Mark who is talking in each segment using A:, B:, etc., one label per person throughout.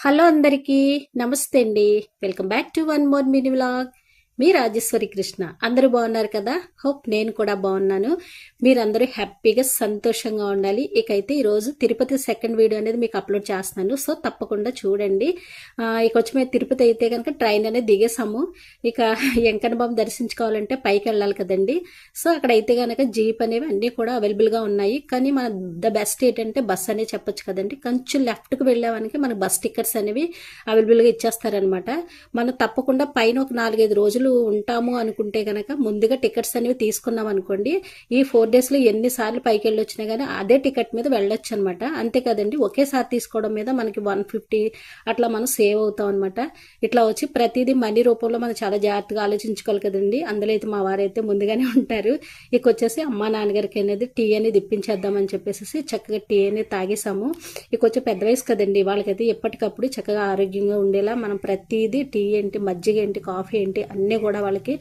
A: Hello అందరికీ నమస్తే అండి. Welcome back to one more mini vlog. మీ రాజేశ్వరి కృష్ణ. అందరూ బాగున్నారు కదా? హోప్ నేను కూడా బాగున్నాను. మీరందరూ హ్యాపీగా సంతోషంగా ఉండాలి. ఇకైతే ఈరోజు తిరుపతి సెకండ్ వీడియో అనేది మీకు అప్లోడ్ చేస్తున్నాను. సో తప్పకుండా చూడండి. ఆ, ఇక వచ్చి మేము తిరుపతి అయితే కనుక ట్రైన్ అనేది దిగేసాము ఇక వెంకన్న బాబు దర్శించుకోవాలంటే పైకి వెళ్ళాలి కదండి. సో అక్కడ అయితే కనుక జీప్ అనేవి అన్నీ కూడా అవైలబుల్గా ఉన్నాయి. కానీ మన ద బెస్ట్ ఏంటంటే బస్ అనేది చెప్పొచ్చు కదండి. కొంచెం లెఫ్ట్కి వెళ్ళేవానికి మనకి బస్ టికెట్స్ అనేవి అవైలబుల్గా ఇచ్చేస్తారనమాట మనం తప్పకుండా పైన ఒక నాలుగైదు రోజులు ఉంటాము అనుకుంటే కనుక ముందుగా టికెట్స్ అనేవి తీసుకున్నాం అనుకోండి ఈ ఫోర్ డేస్లో ఎన్నిసార్లు పైకి వెళ్ళి వచ్చినా కానీ అదే టికెట్ మీద వెళ్ళొచ్చు అనమాట అంతే కదండి ఒకేసారి తీసుకోవడం మీద మనకి వన్ ఫిఫ్టీ అట్లా మనం సేవ్ అవుతాం అనమాట ఇట్లా వచ్చి ప్రతిదీ మనీ రూపంలో మనం చాలా జాగ్రత్తగా ఆలోచించుకోవాలి కదండి. అందులో అయితే మా వారైతే ముందుగానే ఉంటారు. ఇక వచ్చేసి అమ్మా నాన్నగారికి అనేది టీ అనేది ఇప్పించేద్దామని చెప్పేసి చక్కగా టీ అనేది తాగేసాము ఇక వచ్చి పెద్ద వయసు కదండి వాళ్ళకైతే ఎప్పటికప్పుడు చక్కగా ఆరోగ్యంగా ఉండేలా మనం ప్రతిదీ టీ ఏంటి మజ్జిగ ఏంటి కాఫీ ఏంటి అన్నీ కూడా వాళ్ళకి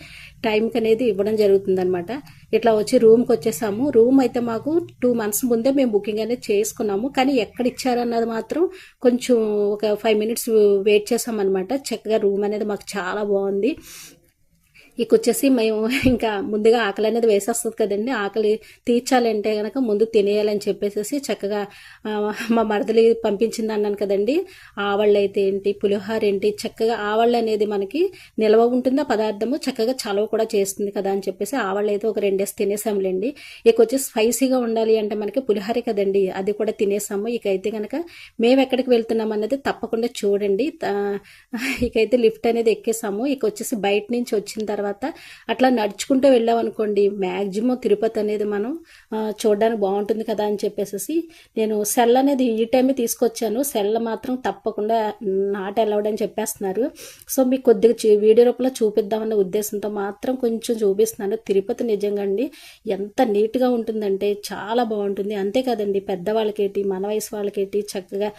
A: టైంకి అనేది ఇవ్వడం జరుగుతుంది అనమాట ఇట్లా వచ్చి రూమ్కి వచ్చేసాము. రూమ్ అయితే మాకు టూ మంత్స్ ముందే మేము బుకింగ్ అనేది చేసుకున్నాము. కానీ ఎక్కడ ఇచ్చారన్నది మాత్రం కొంచెం ఒక ఫైవ్ మినిట్స్ వెయిట్ చేసామన్నమాట. చక్కగా రూమ్ అనేది మాకు చాలా బాగుంది. ఇక వచ్చేసి మేము ఇంకా ముందుగా ఆకలి అనేది వేసేస్తుంది కదండి. ఆకలి తీర్చాలంటే కనుక ముందు తినేయాలని చెప్పేసి చక్కగా మా మరదలి పంపించింది అన్నాను కదండి. ఆవళ్ళు అయితే ఏంటి పులిహోర ఏంటి చక్కగా ఆవళ్ళు అనేది మనకి నిల్వ ఉంటుంది ఆ పదార్థము చక్కగా చలవ కూడా చేస్తుంది కదా అని చెప్పేసి ఆవళ్ళు అయితే ఒక రెండేసి తినేసాంలేండి ఇక వచ్చి స్పైసీగా ఉండాలి అంటే మనకి పులిహోర కదండి అది కూడా తినేసాము. ఇక అయితే కనుక మేము ఎక్కడికి వెళ్తున్నాం అన్నది తప్పకుండా చూడండి. ఇకైతే లిఫ్ట్ అనేది ఎక్కేసాము. ఇక వచ్చేసి బయట నుంచి వచ్చిన తర్వాత తర్వాత అట్లా నడుచుకుంటూ వెళ్ళాం అనుకోండి మ్యాక్సిమం తిరుపతి అనేది మనం చూడడానికి బాగుంటుంది కదా అని చెప్పేసి నేను సెల్ అనేది ఈ టైమే తీసుకొచ్చాను. సెల్ మాత్రం తప్పకుండా నాట్ అలౌడ్ అని చెప్పేస్తున్నారు. సో మీకు కొద్దిగా వీడియో రూపంలో చూపిద్దామన్న ఉద్దేశంతో మాత్రం కొంచెం చూపిస్తున్నాను. తిరుపతి నిజంగా అండి ఎంత నీట్గా ఉంటుందంటే చాలా బాగుంటుంది. అంతే కదండి పెద్దవాళ్ళకేటి మన వయసు వాళ్ళకేటి చక్కగా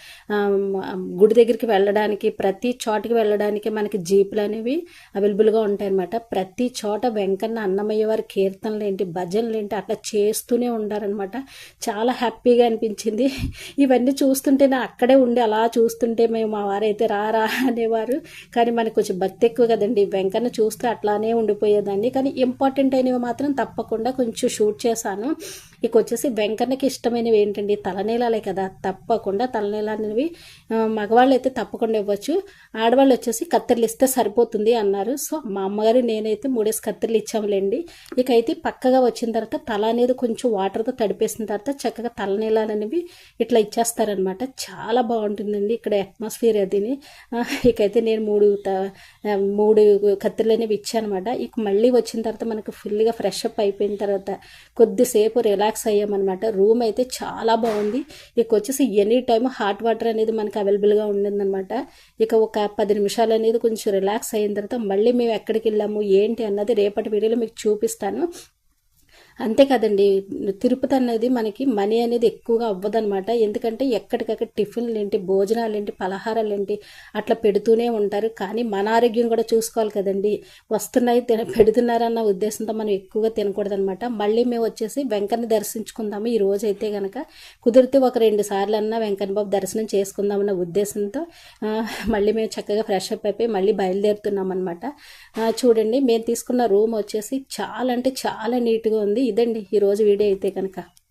A: గుడి దగ్గరికి వెళ్ళడానికి ప్రతి చోటుకి వెళ్ళడానికి మనకి జీపులు అనేవి అవైలబుల్గా ఉంటాయి అన్నమాట ప్రతి చోట వెంకన్న అన్నమయ్య వారి కీర్తనలు ఏంటి భజనలు ఏంటి అట్లా చేస్తూనే ఉంటారనమాట చాలా హ్యాపీగా అనిపించింది. ఇవన్నీ చూస్తుంటే నేను అక్కడే ఉండి అలా చూస్తుంటే మేము మా వారైతే రా రా అనేవారు. కానీ మనకు కొంచెం భక్తి ఎక్కువ కదండి. వెంకన్న చూస్తే అట్లానే ఉండిపోయేదాన్ని. కానీ ఇంపార్టెంట్ అయినవి మాత్రం తప్పకుండా కొంచెం షూట్ చేశాను. ఇక వచ్చేసి వెంకన్నకి ఇష్టమైనవి ఏంటండి? తలనీలాలే కదా. తప్పకుండా తలనీల అనేవి మగవాళ్ళు అయితే తప్పకుండా ఇవ్వచ్చు. ఆడవాళ్ళు వచ్చేసి కత్తెరలు ఇస్తే సరిపోతుంది అన్నారు. సో మా అమ్మగారు నేనైతే మూడేసి కత్తెరలు ఇచ్చాములేండి ఇక అయితే పక్కగా వచ్చిన తర్వాత తల అనేది కొంచెం వాటర్తో తడిపేసిన తర్వాత చక్కగా తలనీలాలు అనేవి ఇట్లా ఇచ్చేస్తారనమాట. చాలా బాగుంటుందండి ఇక్కడ అట్మాస్ఫియర్ అదిని. ఇకైతే నేను మూడు త- మూడు కత్తిరలు అనేవి ఇచ్చానమాట. ఇక మళ్ళీ వచ్చిన తర్వాత మనకు ఫుల్గా ఫ్రెష్ అప్ అయిపోయిన తర్వాత కొద్దిసేపు రిలాక్స్ రిలాక్స్ అయ్యామన్నమాట. రూమ్ అయితే చాలా బాగుంది. ఇక వచ్చేసి ఎనీ టైం హాట్ వాటర్ అనేది మనకి అవైలబుల్గా ఉండిందనమాట ఇక ఒక పది నిమిషాలు అనేది కొంచెం రిలాక్స్ అయిన తర్వాత మళ్ళీ మేము ఎక్కడికి వెళ్ళాము ఏంటి అన్నది రేపటి వీడియోలో మీకు చూపిస్తాను. అంతే కదండి. తిరుపతి అనేది మనకి మనీ అనేది ఎక్కువగా అవ్వదనమాట ఎందుకంటే ఎక్కడికక్కడ టిఫిన్లు ఏంటి భోజనాలు ఏంటి పలహారాలు ఏంటి అట్లా పెడుతూనే ఉంటారు. కానీ మన ఆరోగ్యం కూడా చూసుకోవాలి కదండి. వస్తున్నాయి తిన పెడుతున్నారన్న ఉద్దేశంతో మనం ఎక్కువగా తినకూడదనమాట మళ్ళీ మేము వచ్చేసి వెంకన్న దర్శించుకుందాము ఈ రోజు అయితే కనుక కుదిరితే ఒక రెండు సార్లు అన్నా వెంకన్న బాబు దర్శనం చేసుకుందామన్న ఉద్దేశంతో మళ్ళీ మేము చక్కగా ఫ్రెష్ అప్ అయిపోయి మళ్ళీ బయలుదేరుతున్నాం అనమాట చూడండి మేము తీసుకున్న రూమ్ వచ్చేసి చాలా అంటే చాలా నీట్గా ఉంది. ఇదండి ఈరోజు వీడియో అయితే కనుక